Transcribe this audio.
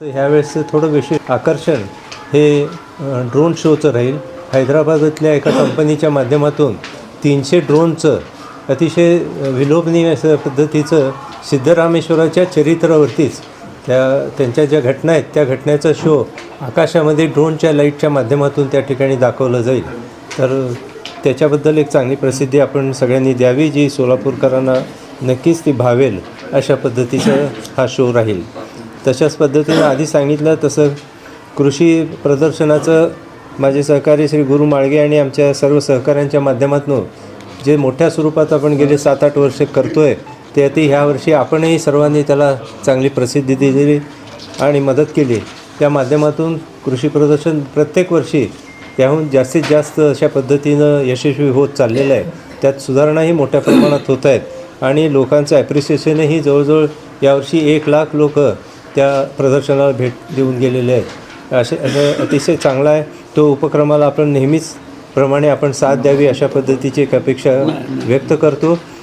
तर ह्यावेळेसचं थोडं विशेष आकर्षण हे ड्रोन शोचं राहील. हैदराबादातल्या एका कंपनीच्या माध्यमातून तीनशे ड्रोनचं अतिशय विलोभनीय असं पद्धतीचं सिद्धरामेश्वराच्या चरित्रावरतीच त्या त्यांच्या ज्या घटना आहेत त्या घटनेचा शो आकाशामध्ये ड्रोनच्या लाईटच्या माध्यमातून त्या ठिकाणी दाखवलं जाईल. तर त्याच्याबद्दल एक चांगली प्रसिद्धी आपण सगळ्यांनी द्यावी जी सोलापूरकरांना नक्कीच ती भावेल अशा पद्धतीचा हा शो राहील. तशाच पद्धतीनं आधी सांगितलं तसं कृषी प्रदर्शनाचं माझे सहकारी श्री गुरु माळगे आणि आमच्या सर्व सहकाऱ्यांच्या माध्यमातून जे मोठ्या स्वरूपात आपण गेले सात आठ वर्ष करतो आहे ते अति ह्या वर्षी आपणही सर्वांनी त्याला चांगली प्रसिद्धी दिली आणि मदत केली. त्या माध्यमातून कृषी प्रदर्शन प्रत्येक वर्षी त्याहून जास्तीत जास्त अशा पद्धतीनं यशस्वी होत चाललेलं आहे. त्यात सुधारणाही मोठ्या प्रमाणात होत आहेत आणि लोकांचं ॲप्रिसिएशनही जवळजवळ यावर्षी एक लाख लोक त्या प्रदर्शनाला भेट देऊन गेलेले आहेत. असे असं अतिशय चांगला आहे. तो उपक्रमाला आपण नेहमीच प्रमाणे आपण साथ द्यावी अशा पद्धतीची एक अपेक्षा व्यक्त करतो.